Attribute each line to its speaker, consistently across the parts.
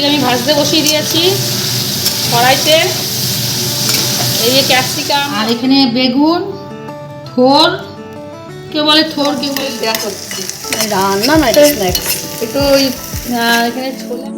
Speaker 1: এদিকে আমি ভাজতে বসিয়ে দিয়েছি কড়াইতে। এই যে ক্যাপসিকাম। আর এখানে বেগুন থোর কেউ বলে থোর কেউ বলে দেওয়া হচ্ছে
Speaker 2: রান্না না এটা স্ন্যাক্স
Speaker 1: একটু ওই এখানে ছোলা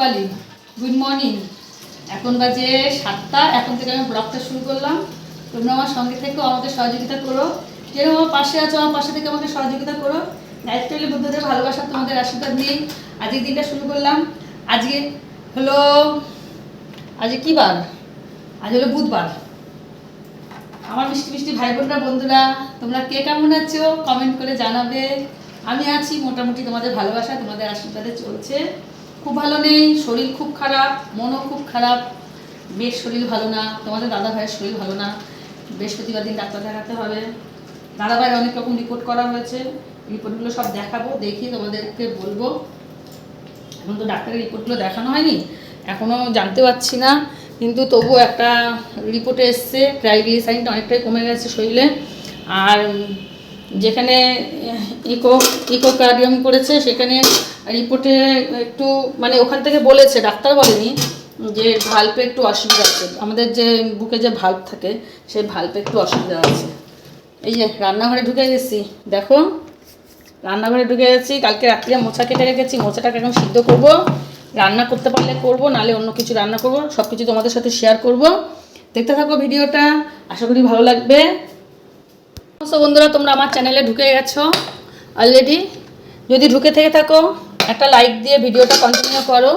Speaker 1: রূপালি। গুড মর্নিং এখন বাজে সাতটা, এখন থেকে আমি ব্লগটা শুরু করলাম। তোমরা আমার সঙ্গে থেকেও আমাকে সহযোগিতা করো। যেরকম আমার পাশে আছো, আমার পাশে থেকে আমাকে সহযোগিতা করো। লাইফস্টাইলে বুদ্ধদের ভালোবাসা তোমাদের আশীর্বাদ নিয়ে আজকের দিনটা শুরু করলাম। আজকে হলো, আজকে কী বার? আজ হলো বুধবার। আমার মিষ্টি মিষ্টি ভাই বোনরা বন্ধুরা, তোমরা কে কেমন আছো? কমেন্ট করে জানাবে। আমি আছি মোটামুটি তোমাদের ভালোবাসা, তোমাদের আশীর্বাদে চলছে। খুব ভালো নেই, শরীর খুব খারাপ, মনও খুব খারাপ। বেশ শরীর ভালো না, তোমাদের দাদা ভাইয়ের শরীর ভালো না। বৃহস্পতিবার দিন ডাক্তার দেখাতে হবে। দাদা ভাইয়ের অনেক রকম রিপোর্ট করা হয়েছে। রিপোর্টগুলো সব দেখাবো, দেখি তোমাদেরকে বলব। এখন তো ডাক্তারের রিপোর্টগুলো দেখানো হয়নি এখনও জানতে পারছি না। কিন্তু তবু একটা রিপোর্টে এসছে ট্রাইগ্লিসাইডটা অনেকটাই কমে গেছে শরীরে। আর যেখানে ইকো ইকোকার্ডিয়াম করেছে, সেখানে রিপোর্টে একটু মানে ওখান থেকে বলেছে, ডাক্তার বলেনি, যে ভাল্পে একটু অসুবিধা আছে। আমাদের যে বুকে যে ভাল্প থাকে, সেই ভাল্পে একটু অসুবিধা আছে। এই যে, রান্নাঘরে ঢুকে গেছি। দেখো, রান্নাঘরে ঢুকে গেছি। কালকে রাত্রে মোচা কেটে রেখেছি, মোচাটাকে এখন সিদ্ধ করব। রান্না করতে পারলে করব নালে অন্য কিছু রান্না করব সব কিছু তোমাদের সাথে শেয়ার করব। দেখতে থাকো ভিডিওটা, আশা করি ভালো লাগবে। সমস্ত বন্ধুরা, তোমরা আমার চ্যানেলে ঢুকে গেছো অলরেডি যদি ঢুকে থেকে থাকো, একটা লাইক দিয়ে ভিডিওটা কন্টিনিউ করো।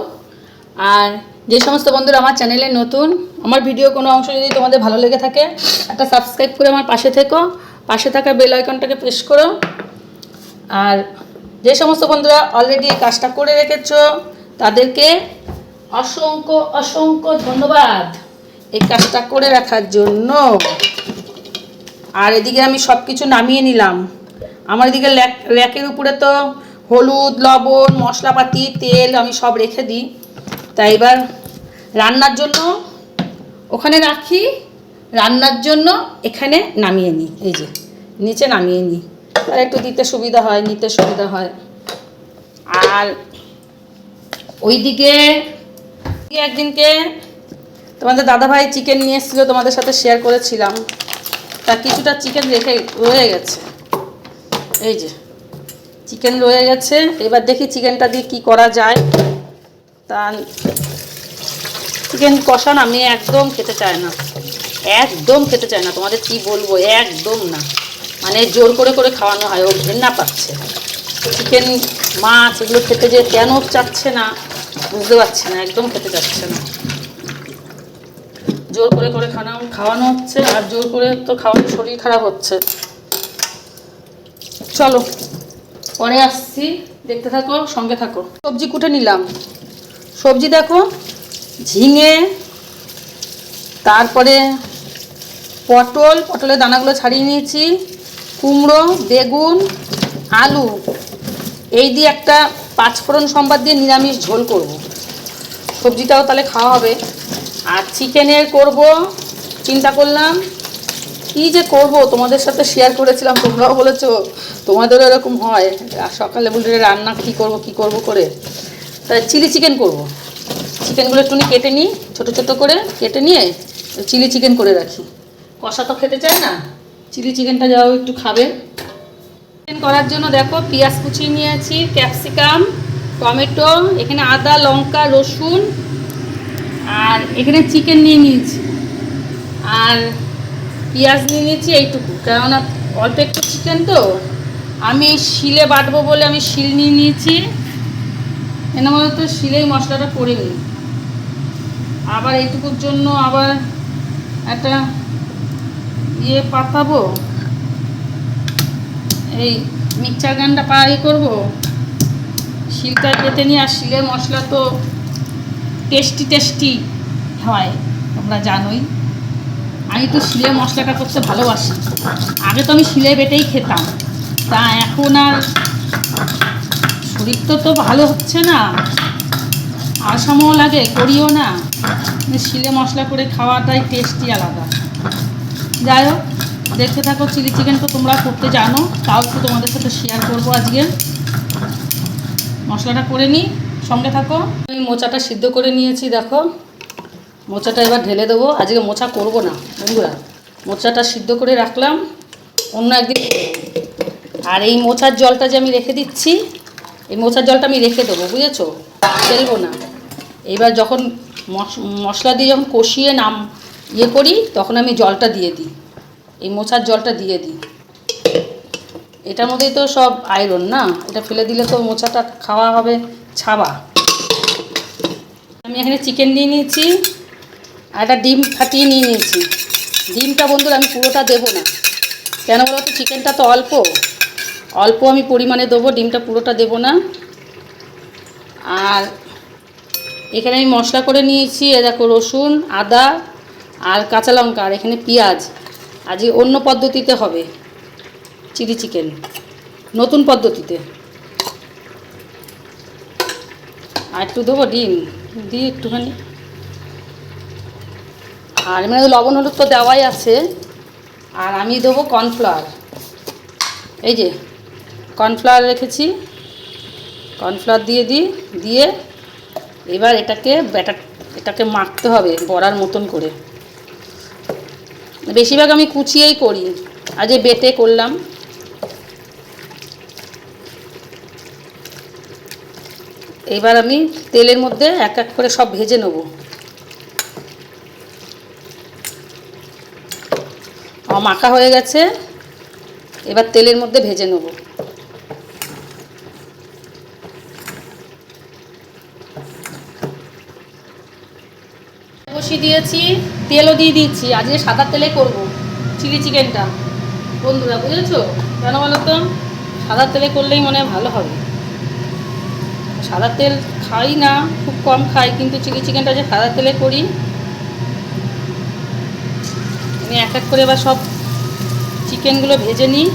Speaker 1: আর যে সমস্ত বন্ধুরা আমার চ্যানেলে নতুন, আমার ভিডিও কোনো অংশ যদি তোমাদের ভালো লেগে থাকে, একটা সাবস্ক্রাইব করে আমার পাশে থেকো। পাশে থাকা বেল আইকনটাকে প্রেস করো। আর যে সমস্ত বন্ধুরা অলরেডি এই কাজটা করে রেখেছো, তাদেরকে অসংখ্য অসংখ্য ধন্যবাদ এই কাজটা করে রাখার জন্য। আর এদিকে আমি সব কিছু নামিয়ে নিলাম। আমার এদিকে র্যাকের উপরে তো হলুদ, লবণ, মশলাপাতি, তেল আমি সব রেখে দিই। তাই এবার রান্নার জন্য ওখানে রাখি। রান্নার জন্য এখানে নামিয়ে নিই, এই যে নিচে নামিয়ে নিই। আর একটু দিতে সুবিধা হয়, নিতে সুবিধা হয়। আর ওইদিকে একদিনকে তোমাদের দাদাভাই চিকেন নিয়ে এসেছিল, তোমাদের সাথে শেয়ার করেছিলাম। তা কিছুটা চিকেন রেখে রয়ে গেছে। এই যে চিকেন রয়ে গেছে। এবার দেখি চিকেনটা দিয়ে কি করা যায়। তা চিকেন কষা না, মেয়ে একদম খেতে চায় না। একদম খেতে চায় না, তোমাদের কি বলব? একদম না। মানে জোর করে করে খাওয়ানো হয়, ও ঘেন্না পাচ্ছে। চিকেন মাছ এগুলো খেতে যে কেন চাচ্ছে না, বুঝতে পারছি না, একদম খেতে চাচ্ছে না। জোর করে করে খানা খাওয়ানো হচ্ছে আর জোর করে তো খাওয়ানো শরীর খারাপ হচ্ছে। চলো, পরে আসছি। দেখতে থাকো, সঙ্গে থাকো। সবজি কুটে নিলাম। সবজি দেখো, ঝিঙে, তারপরে পটল, পটলের দানাগুলো ছাড়িয়ে নিয়েছি। কুমড়ো, বেগুন, আলু। এই দিয়ে একটা পাঁচফোড়ন সম্বাদ দিয়ে নিরামিষ ঝোল করব। সবজিটাও তাহলে খাওয়া হবে। আর চিকেনের করব, চিন্তা করলাম, কী যে করব? তোমাদের সাথে শেয়ার করেছিলাম, তোমরাও বলেছ, তোমাদেরও এরকম হয়। সকালে বলে রান্না কী করব কী করব করে? তাই চিলি চিকেন করব। চিকেনগুলো একটুখানি কেটে নিই, ছোটো ছোটো করে কেটে নিয়ে চিলি চিকেন করে রাখি। কষা তো খেতে চায় না চিলি চিকেনটা যাও একটু খাবে। চিকেন করার জন্য দেখো, পেঁয়াজ কুচিয়ে নিয়েছি ক্যাপসিকাম টমেটো, এখানে আদা, লঙ্কা, রসুন আর এখানে চিকেন নিয়ে নিয়েছি। আর পেঁয়াজ নিয়ে নিয়েছি এইটুকু। কেননা অল্প একটু চিকেন তো। আমি শিলে বাটবো বলে আমি শিল নিয়ে নিয়েছি। মধ্যে তো, শিলেই মশলাটা করে নিই। আবার এইটুকুর জন্য আবার একটা ইয়ে পাতাবো। এই মিক্সচার গানটা পা ইয়ে করব। শিলটা কেটে নিয়ে, আর শিলের মশলা তো টেস্টি টেস্টি হয়, তোমরা জানোই। আমি তো শিলে মশলাটা করতে ভালোবাসি। আগে তো আমি শিলে বেটেই খেতাম। তা এখন আর শরীর তো তো ভালো হচ্ছে না। আর সময় লাগে, করিও না। শিলে মশলা করে খাওয়াটাই টেস্টি আলাদা। যাই হোক, দেখতে থাকো, চিলি চিকেন তো তোমরা করতে জানো। তাও একটু তোমাদের সাথে শেয়ার করব আজকে। মশলাটা করে নিই। সঙ্গে থাকো। আমি মোচাটা সিদ্ধ করে নিয়েছি, দেখো। মোচাটা এবার ঢেলে দেবো। আজকে মোচা করব না, বন্ধুরা। মোচাটা সিদ্ধ করে রাখলাম, অন্য একদিন আর এই মোচার জলটা যে আমি রেখে দিচ্ছি, এই মোচার জলটা আমি রেখে দেবো, বুঝেছ? ফেলব না। এবার যখন মশ- মশলা দিয়ে যখন কষিয়ে নাম ইয়ে করি, তখন আমি জলটা দিয়ে দিই। এই মোচার জলটা দিয়ে দিই। এটার মধ্যেই তো সব আয়রন না? এটা ফেলে দিলে তো মোচাটা খাওয়া হবে, ছাবা। আমি এখানে চিকেন নিয়ে নিয়েছি, আর একটা ডিম ফাটিয়ে নিয়ে নিয়েছি। ডিমটা বন্ধুরা আমি পুরোটা দেবো না। কেন বলো তো চিকেনটা তো অল্প। অল্প আমি পরিমাণে দেবো, ডিমটা পুরোটা দেবো না। আর এখানে আমি মশলা করে নিয়েছি, এ দেখো রসুন, আদা আর কাঁচা লঙ্কা, আর এখানে পেঁয়াজ। আজকে অন্য পদ্ধতিতে হবে। চিলি চিকেন, নতুন পদ্ধতিতে। আর একটু দেবো ডিম, দিয়ে একটুখানি। আর মানে লবণ হলুদ তো দেওয়াই আছে। আর আমি দেবো কর্নফ্লাওয়ার। এই যে, কর্নফ্লাওয়ার রেখেছি। কর্নফ্লাওয়ার দিয়ে দিই, দিয়ে এবার এটাকে ব্যাটার, এটাকে মাখতে হবে বড়ার মতন করে। বেশিরভাগ আমি কুচিয়েই করি। আজ বেটে করলাম এবার আমি তেলের মধ্যে এক এক করে সব ভেজে নেব। মাখা হয়ে গেছে। এবার তেলের মধ্যে ভেজে নেব। বসিয়ে দিয়েছি, তেলও দিয়ে দিচ্ছি। আজকে সাদা তেলে করব, চিলি চিকেনটা। বন্ধুরা, বুঝেছ? কেন বলো তো? সাদা তেলে করলেই মনে হয় ভালো হবে। সাদা তেল খাই না, খুব কম খাই, কিন্তু চিলি চিকেনটা যে সাদা তেলে করি। আমি এক এক করে এবার সব চিকেনগুলো ভেজে নিই।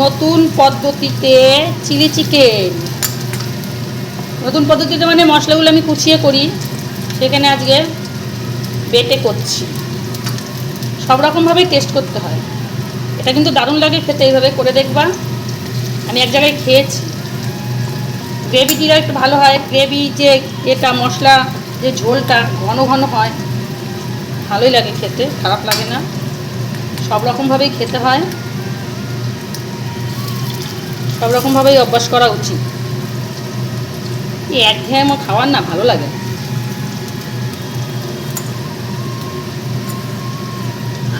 Speaker 1: নতুন পদ্ধতিতে চিলি চিকেন। নতুন পদ্ধতিতে মানে মশলাগুলো আমি কুচিয়ে করি, সেখানে আজকে বেটে করছি। সব রকমভাবেই টেস্ট করতে হয়। এটা কিন্তু দারুণ লাগে খেতে, এইভাবে করে দেখবা। আমি এক জায়গায় খেয়েছি। গ্রেভি দিলে একটু ভালো হয়। গ্রেভি যে এটা মশলা, যে ঝোলটা ঘন ঘন হয়, ভালোই লাগে খেতে, খারাপ লাগে না। সব রকমভাবেই খেতে হয়। সব রকমভাবেই অভ্যাস করা উচিত। এই একঘেয়েমো খাওয়ার না, ভালো লাগে না।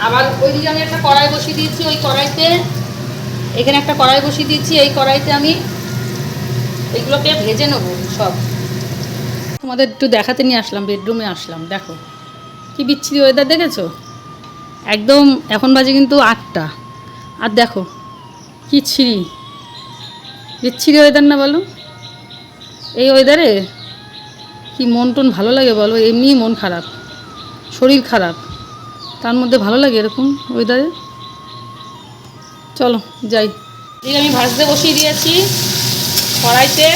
Speaker 1: আবার ওইদিকে আমি একটা কড়াই বসিয়ে দিয়েছি, ওই কড়াইতে, এখানে একটা কড়াই বসিয়ে দিয়েছি, এই কড়াইতে আমি এগুলোকে ভেজে নেব সব। তোমাদের একটু দেখাতে নিয়ে আসলাম বেডরুমে আসলাম, দেখো। কি বিচ্ছিরি ওয়েদার দেখেছ? একদম এখন বাজে কিন্তু আটটা। আর দেখো, কি ছিঁড়ি বিচ্ছিরি ওয়েদার না বলো? এই ওয়েদারে কি মন টন ভালো লাগে বলো? এমনিই মন খারাপ, শরীর খারাপ। তার মধ্যে ভালো লাগে এরকম ওয়েদারে চলো, যাই। আমি ভাজতে বসিয়ে দিয়েছি কড়াইতে।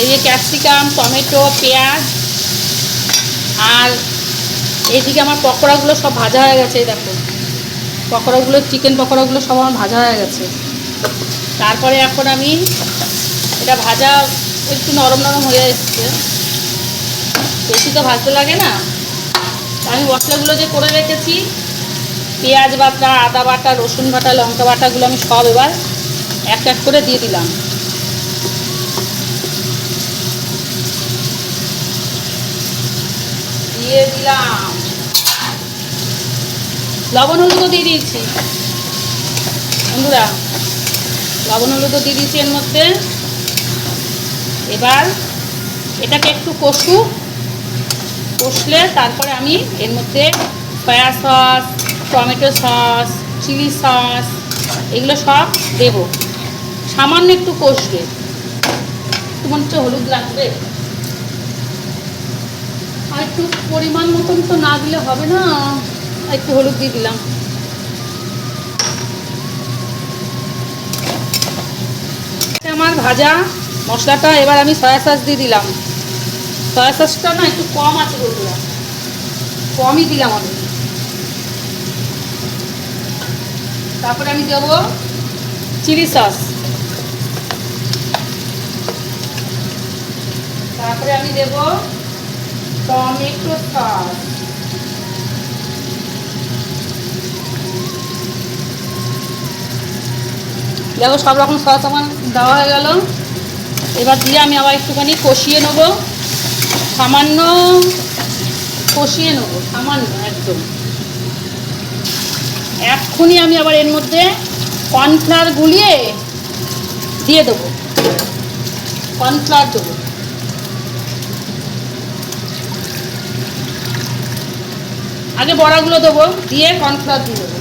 Speaker 1: এই যে ক্যাপসিকাম টমেটো, পেঁয়াজ আর এইদিকে আমার পকোড়াগুলো সব ভাজা হয়ে গেছে দেখো। পকোড়াগুলো চিকেন পকোড়াগুলো সব আমার ভাজা হয়ে গেছে। তারপরে এখন আমি এটা ভাজা একটু নরম নরম হয়ে এসছে। বেশি তো ভাজতে লাগে না। আমি মশলাগুলো যে করে রেখেছি, পেঁয়াজ বাটা, আদা বাটা, রসুন বাটা, লঙ্কা বাটাগুলো আমি সব এবার এক এক করে দিয়ে দিলাম। দিয়ে দিলাম। লবণ হলুদও দিয়ে দিয়েছি। বন্ধুরা, লবণ হলুদও দিয়ে দিয়েছি এর মধ্যে। এবার এটাকে একটু কষু। কষলে তারপরে আমি এর মধ্যে soya sauce tomato sauce chilli sauce এগুলো সব দেব। সামান্য একটু কষবে। একটু মনে হচ্ছে হলুদ লাগবে। আর একটু পরিমাণ মতন তো না দিলে হবে না। একটু হলুদ দিয়ে দিলাম। আমার ভাজা মশলাটা এবার আমি সয়া সস দিয়ে দিলাম। সয়া সসটা না, একটু কম আছে বন্ধুরা কমই দিলাম আমি। তারপরে আমি দেবো চিলি সস। তারপরে আমি দেব টমেটো সস। দেখো সব রকম সস আমার দেওয়া হয়ে গেল। এবার দিয়ে আমি আবার একটুখানি কষিয়ে নেব। সামান্য কষিয়ে নেব, সামান্য, একদম। এক্ষুনি আমি আবার এর মধ্যে কর্নফ্লাওয়ার গুলিয়ে দিয়ে দেবো। কর্নফ্লাওয়ার দেবো। আগে বড়াগুলো দেবো, দিয়ে কর্নফ্লাওয়ার দিয়ে দেবো,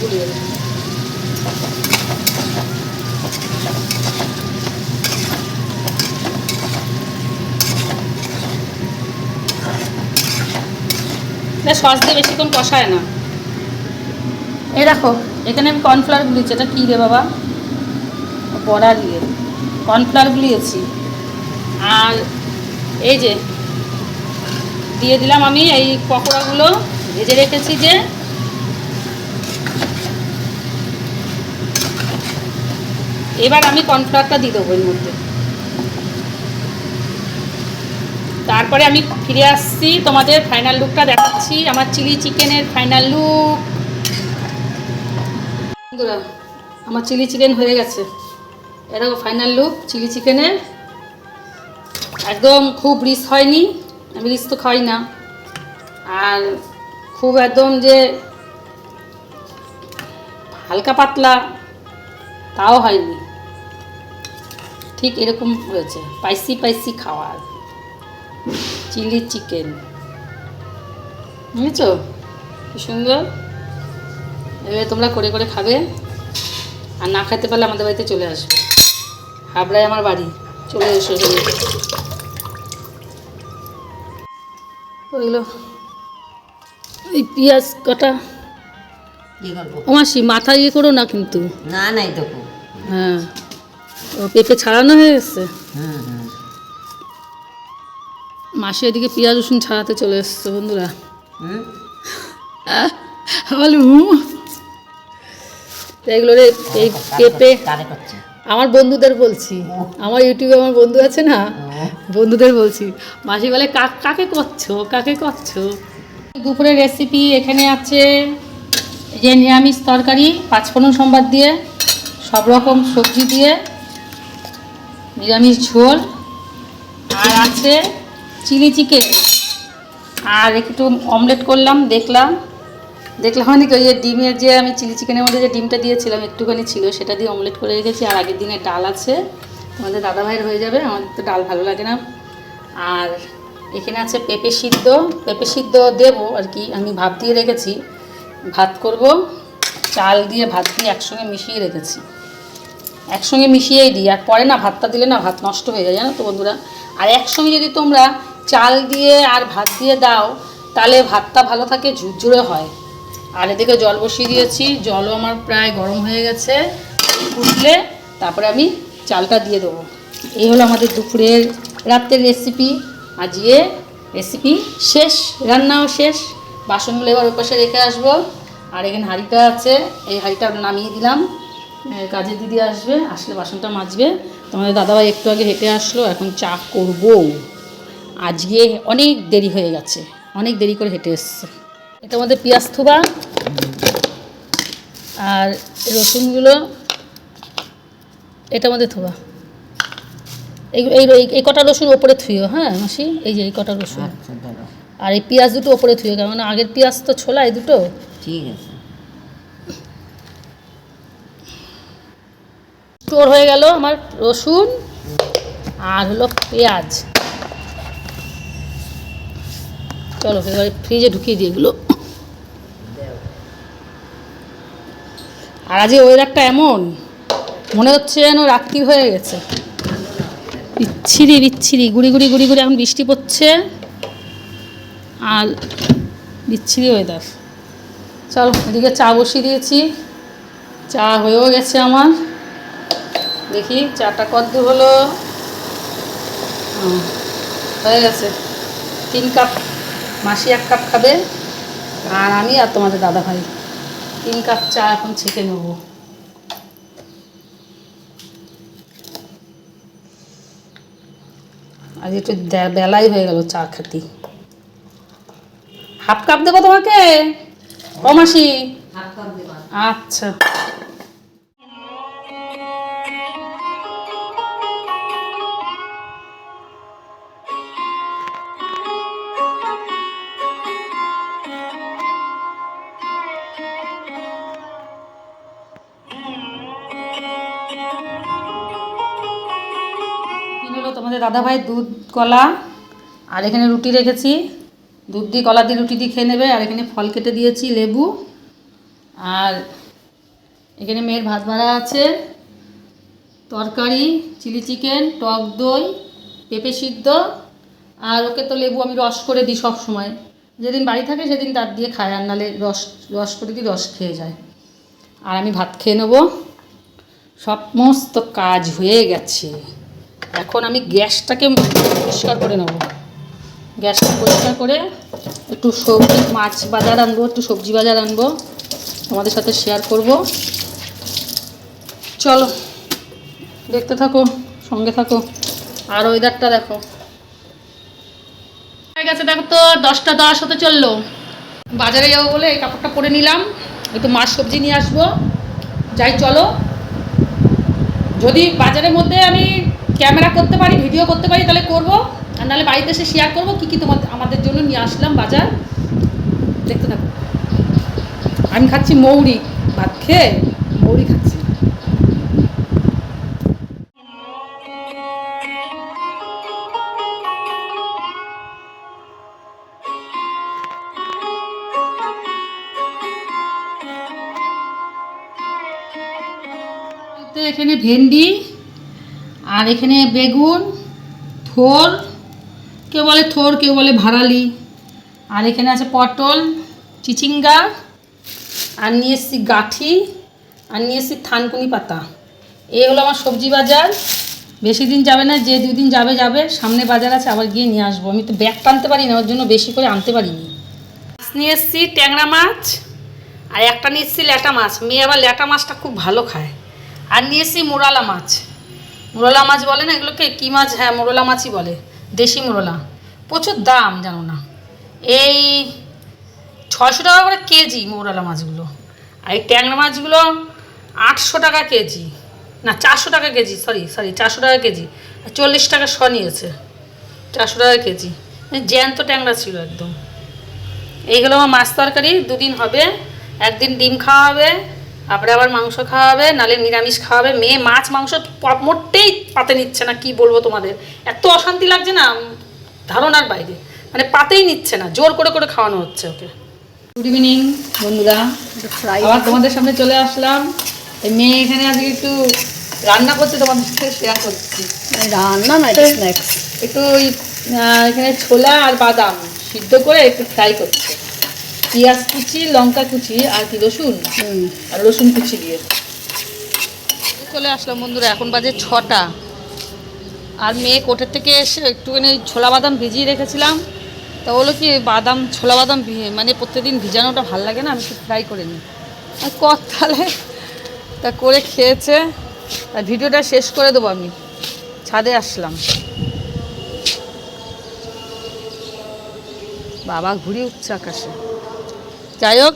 Speaker 1: গুলিয়ে দেবো। এটা সস দিয়ে বেশিক্ষণ কষায় না। এ দেখো। এখানে আমি কর্নফ্লাওয়ার গুলিয়েছি। এটা কী রে বাবা? বড়া দিয়ে। কর্নফ্লাওয়ার গুলিয়েছি। আর এই যে দিয়ে দিলাম আমি এই পকোড়াগুলো। ভেজে রেখেছি যে এবার আমি কর্নফ্লাওয়ারটা দিয়ে দেবো এর মধ্যে। তারপরে আমি ফিরে আসছি, তোমাদের ফাইনাল লুকটা দেখাচ্ছি, আমার চিলি চিকেনের ফাইনাল লুক বন্ধুরা, আমার চিলি চিকেন হয়ে গেছে। এরকম ফাইনাল লুক চিলি চিকেনের একদম খুব রিস হয়নি, আমি রিস তো খাই না। আর খুব একদম যে হালকা পাতলা, তাও হয়নি। ঠিক এরকম হয়েছে পাইসি স্পাইসি খাওয়ার চিলি চিকেন। বুঝেছ? কি সুন্দর? এবারে তোমরা করে করে খাবে আর না খেতে পারলে আমাদের বাড়িতে চলে আসবে। হাবড়ায় আমার বাড়ি চলে এসো চলে ওইগুলো এই পেঁয়াজ কটা। মাসি মাথা ইয়ে করো না কিন্তু।
Speaker 3: না নাই
Speaker 1: হ্যাঁ। ও পেঁপে ছাড়ানো হয়ে গেছে?
Speaker 3: হুম
Speaker 1: মাসি এদিকে পেঁয়াজ রসুন ছাড়াতে চলে এসছে বন্ধুরা। বলে এগুলো রে এই পেঁপে। আমার বন্ধুদের বলছি। আমার ইউটিউবে আমার বন্ধু আছে না? বন্ধুদের বলছি মাসি বলে "কাক- কাকে করছ? কাকে করছ? দুপুরের রেসিপি এখানে আছে যে নিরামিষ তরকারি পাঁচফোড়ন সম্বাদ দিয়ে সব রকম সবজি দিয়ে নিরামিষ ঝোল। আর আছে চিলি চিকেন। আর একটু অমলেট করলাম, দেখলাম। দেখলাম মানে কি ওই যে ডিমের যে আমি চিলি চিকেনের মধ্যে যে ডিমটা দিয়েছিলাম, একটুখানি ছিল, সেটা দিয়ে অমলেট করে রেখেছি। আর আগের দিনে ডাল আছে, তোমাদের দাদা ভাইয়ের হয়ে যাবে আমাদের তো ডাল ভালো লাগে না। আর এখানে আছে পেঁপে সিদ্ধ। পেঁপে সিদ্ধ দেবো আর কি, আমি ভাত দিয়ে রেখেছি। ভাত করব, চাল দিয়ে ভাত দিয়ে একসঙ্গে মিশিয়ে রেখেছি। একসঙ্গে মিশিয়েই দিই, আর পরে না ভাতটা দিলে না ভাত নষ্ট হয়ে যায়, জানো তো বন্ধুরা? আর একসঙ্গে যদি তোমরা চাল দিয়ে আর ভাত দিয়ে দাও, তাহলে ভাতটা ভালো থাকে, ঝুরঝুরে হয়। আর এদিকে জল বসিয়ে দিয়েছি, জলও আমার প্রায় গরম হয়ে গেছে। ফুটলে তারপরে আমি চালটা দিয়ে দেবো। এই হলো আমাদের দুপুরের রাত্রের রেসিপি আজকে রেসিপি শেষ, রান্নাও শেষ। বাসনগুলো এবার ওই পাশে রেখে আসব। আর এখানে হাঁড়িটা আছে, এই হাঁড়িটা নামিয়ে দিলাম। কাজের দিদি আসবে, আসলে বাসনটা মাজবে। তোমাদের দাদাভাই একটু আগে হেঁটে আসলো, এখন চা করব। আজকে অনেক দেরি হয়ে গেছে। অনেক দেরি করে হেঁটে এসছে। এটার মধ্যে পেঁয়াজ থুবা আর রসুনগুলো এটার মধ্যে থুবা। এই এই কটা রসুন ওপরে থুইও হ্যাঁ মাসি? এই যে এই কটা রসুন।
Speaker 3: আচ্ছা
Speaker 1: আর এই পেঁয়াজ দুটো ওপরে থুইও কেন আগের পেঁয়াজ তো ছোলা এই দুটো।
Speaker 3: ঠিক আছে।
Speaker 1: স্টোর হয়ে গেল আমার রসুন আর হলো পেঁয়াজ। চলো, এবার ফ্রিজে ঢুকিয়ে দিই এগুলো। আর আজকে ওয়েদারটা এমন, মনে হচ্ছে যেন রাত্রি হয়ে গেছে। বিচ্ছিরি বিচ্ছিরি, গুড়ি গুড়ি গুড়ি গুড়ি, এখন বৃষ্টি পড়ছে। আর বিচ্ছিরি ওয়েদার চলো, এদিকে চা বসিয়ে দিয়েছি। চা হয়েও গেছে আমার। দেখি, চাটা কত হলো? হয়ে গেছে। তিন কাপ। মাসি এক কাপ খাবে আর আমি আর তোমাদের দাদা ভাই তিন কাপ চা এখন ছেঁকে নেব। আজ একটু বেলাই হয়ে গেল চা খাতি। হাফ কাপ দেবো তোমাকে? ও মাসি? আচ্ছা। দাদাভাই দুধ, কলা আর এখানে রুটি রেখেছি। দুধ দিয়ে কলা দিয়ে রুটি দিয়ে খেয়ে নেবে। আর এখানে ফল কেটে দিয়েছি, লেবু। আর এখানে মেয়ের ভাত ভাড়া আছে। তরকারি, চিলি চিকেন, টক দই, পেঁপে সিদ্ধ। আর ওকে তো লেবু আমি রস করে দিই সব সময়। যেদিন বাড়ি থাকে সেদিন তার দিয়ে খায় আর নাহলে রস রস করে দিই, রস খেয়ে যায়। আর আমি ভাত খেয়ে নেব। সমস্ত কাজ হয়ে গেছে। এখন আমি গ্যাসটাকে পরিষ্কার করে নেব। গ্যাসটা পরিষ্কার করে একটু সবজি, মাছ বাজার আনব, একটু সবজি বাজার আনব। তোমাদের সাথে শেয়ার করব। চলো, দেখতে থাকো, সঙ্গে থাকো। আর ওয়েদারটা দেখো। হয়ে গেছে দেখো তো, দশটা দশ হতে চলল। বাজারে যাব বলে এই কাপড়টা পরে নিলাম। একটু মাছ সবজি নিয়ে আসব। যাই, চলো। যদি বাজারের মধ্যে আমি ক্যামেরা করতে পারি, ভিডিও করতে পারি, তাহলে করব। আর নাহলে বাড়িতে এসে শেয়ার করব কী কী তোমাদের আমাদের জন্য নিয়ে আসলাম বাজার। দেখতে থাকো। আমি খাচ্ছি মৌরি ভাত খেয়ে মৌরি খাচ্ছি। এখানে ভেন্ডি আর এখানে বেগুন, থোর, কেউ বলে থোর, কেউ বলে ভাড়ালি। আর এখানে আছে পটল, চিচিঙ্গা, আর নিয়ে এসেছি গাঠি, আর নিয়ে এসেছি থানকুনি পাতা। এই হলো আমার সবজি বাজার। বেশি দিন যাবে না, যে দুদিন যাবে যাবে। সামনে বাজার আছে, আবার গিয়ে নিয়ে আসব। আমি তো ব্যাগ টানতে পারি না, ওর জন্য বেশি করে আনতে পারিনি। মাছ নিয়ে এসেছি, ট্যাংরা মাছ, আর একটা নিয়ে এসেছি ল্যাটা মাছ। মেয়ে আবার ল্যাটা মাছটা খুব ভালো খায়। আর নিয়ে এসেছি মোরালা মাছ। মোরলা মাছ বলে না এগুলোকে? কী মাছ? হ্যাঁ মোরলা মাছই বলে। দেশি মোরলা। প্রচুর দাম, জানো না। এই ছশো টাকা করে কেজি মৌরালা মাছগুলো। আর এই ট্যাংরা মাছগুলো আটশো টাকা কেজি। না, চারশো টাকা কেজি সরি সরি চারশো টাকা কেজি। চল্লিশ টাকা শ নিয়েছে। চারশো টাকা কেজি। জ্যান্ত ট্যাংরা ছিল একদম। এইগুলো আমার মাছ তরকারি। দুদিন হবে। একদিন ডিম খাওয়া হবে। তারপরে আবার মাংস খাওয়াবে নালে নিরামিষ খাওয়াবে। মেয়ে মাছ মাংস মোটেই পাতে নিচ্ছে না কি বলব তোমাদের? এত অশান্তি লাগছে না ধারণার বাইরে। মানে পাতেই নিচ্ছে না জোর করে করে খাওয়ানো হচ্ছে ওকে। গুড ইভিনিং বন্ধুরা। আবার তোমাদের সামনে চলে আসলাম। মেয়ে এখানে আজকে একটু রান্না করছে তোমাদের সাথে শেয়ার করছি।
Speaker 2: রান্না না স্ন্যাক্স
Speaker 1: একটু ওই এখানে ছোলা আর বাদাম সিদ্ধ করে একটু ফ্রাই করছে। পেঁয়াজ কুচি লঙ্কা কুচি আর কি রসুন? আর রসুন কুচি দিয়ে। চলে আসলাম বন্ধুরা এখন বাজে ছটা। আর মেয়ে কোটের থেকে এসে একটুখানি ছোলা বাদাম ভিজিয়ে রেখেছিলাম। তা হলো কি বাদাম ছোলা বাদাম ভি- মানে প্রত্যেকদিন ভিজানোটা ভালো লাগে না? আমি একটু ফ্রাই করে নিই। আর কর তাহলে তা করে খেয়েছে। আর ভিডিওটা শেষ করে দেবো আমি। ছাদে আসলাম। বাবা ঘুরে উঠছে আকাশে। যাই হোক,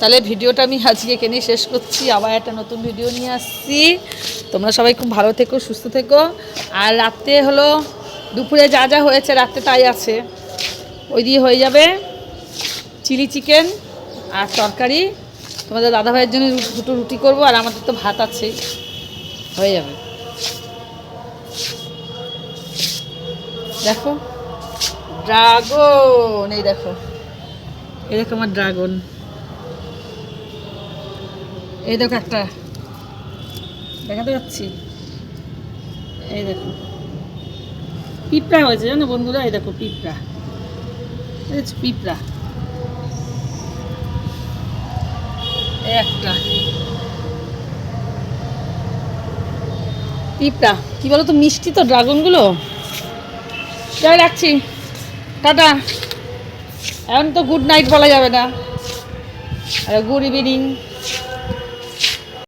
Speaker 1: তাহলে ভিডিওটা আমি আজকে এখানে শেষ করছি। আবার একটা নতুন ভিডিও নিয়ে আসছি। তোমরা সবাই খুব ভালো থেকো, সুস্থ থেকো। আর রাত্রে হলো, দুপুরে যা যা হয়েছে রাত্রে তাই আছে। ওই দিয়ে হয়ে যাবে চিলি চিকেন আর তরকারি। তোমাদের দাদা ভাইয়ের জন্য দুটো রুটি করব আর আমাদের তো ভাত আছেই। হয়ে যাবে। দেখো। ড্রাগন, এই দেখো। এই দেখো আমার ড্রাগন এই দেখো একটা। দেখাতে পাচ্ছি এই দেখো। পিঁপড়া হয়েছে, জানো বন্ধুরা? এই দেখো পিঁপড়া। পিঁপড়া। একটা। পিঁপড়া। কি বলো তো মিষ্টি তো ড্রাগনগুলো যাই, রাখছি। টাটা। এখন তো গুড নাইট বলা যাবে না। আর গুড ইভিনিং